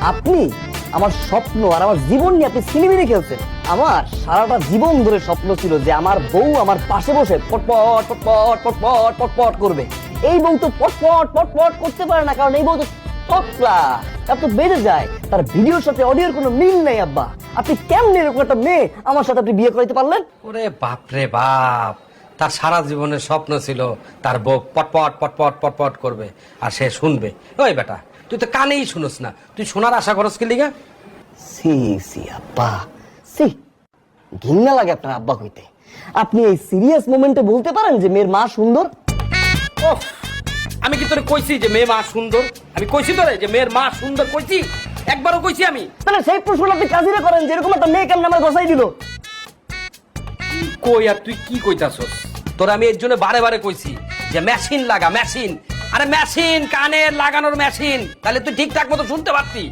আপনি আমার স্বপ্ন আর আমার জীবন নিয়ে আপনি সিনেমিনে খেলছেন। আমার সারাটা জীবন ধরে স্বপ্ন ছিল যে আমার বউ আমার পাশে বসে পটপট পটপট পটপট পটপট করবে। এই বউ তো পটপট পটপট করতে পারে না, কারণ এই বউ তো টকলা তার তো বেড়ে যায়। তার ভিডিওর সাথে অডিওর কোনো মিল নেই, আব্বা। আপনি কেমন এরকম একটা মেয়ে আমার সাথে আপনি বিয়ে করাইতে পারলেন? ওরে বাপ রে বাপ। তার সারা জীবনের স্বপ্ন ছিল তার বউ পটপট পটপট পটপট করবে আর সে শুনবে। ওই বেটা তুই তো কানেই শুনোস না। তুই শোনার আশা করস কি লিগা? সি সি আব্বা। সি ঘৃণা লাগে আপনার আব্বা কইতে। আপনি এই সিরিয়াস মোমেন্টে বলতে পারেন যে মেয়ের মা সুন্দর? ওহ, আমি কি তোরে কইছি যে মেয়ে মা সুন্দর? আমি কইছি তোরে যে মেয়ের মা সুন্দর কইছি? একবারও কইছি আমি। তাহলে সেই প্রশ্নটা আপনি কাজিরে করেন যে এরকম একটা মেয়ে কেমন আমার গসাই দিল। কই আর তুই কি কইতাছস? তোর আমি এর জন্য বারে বারে কইছি যে মেশিন লাগা মেশিন আরে মেশিন কানের লাগানোর মেশিন তাহলে তুই ঠিকঠাক মতো শুনতে পারতি।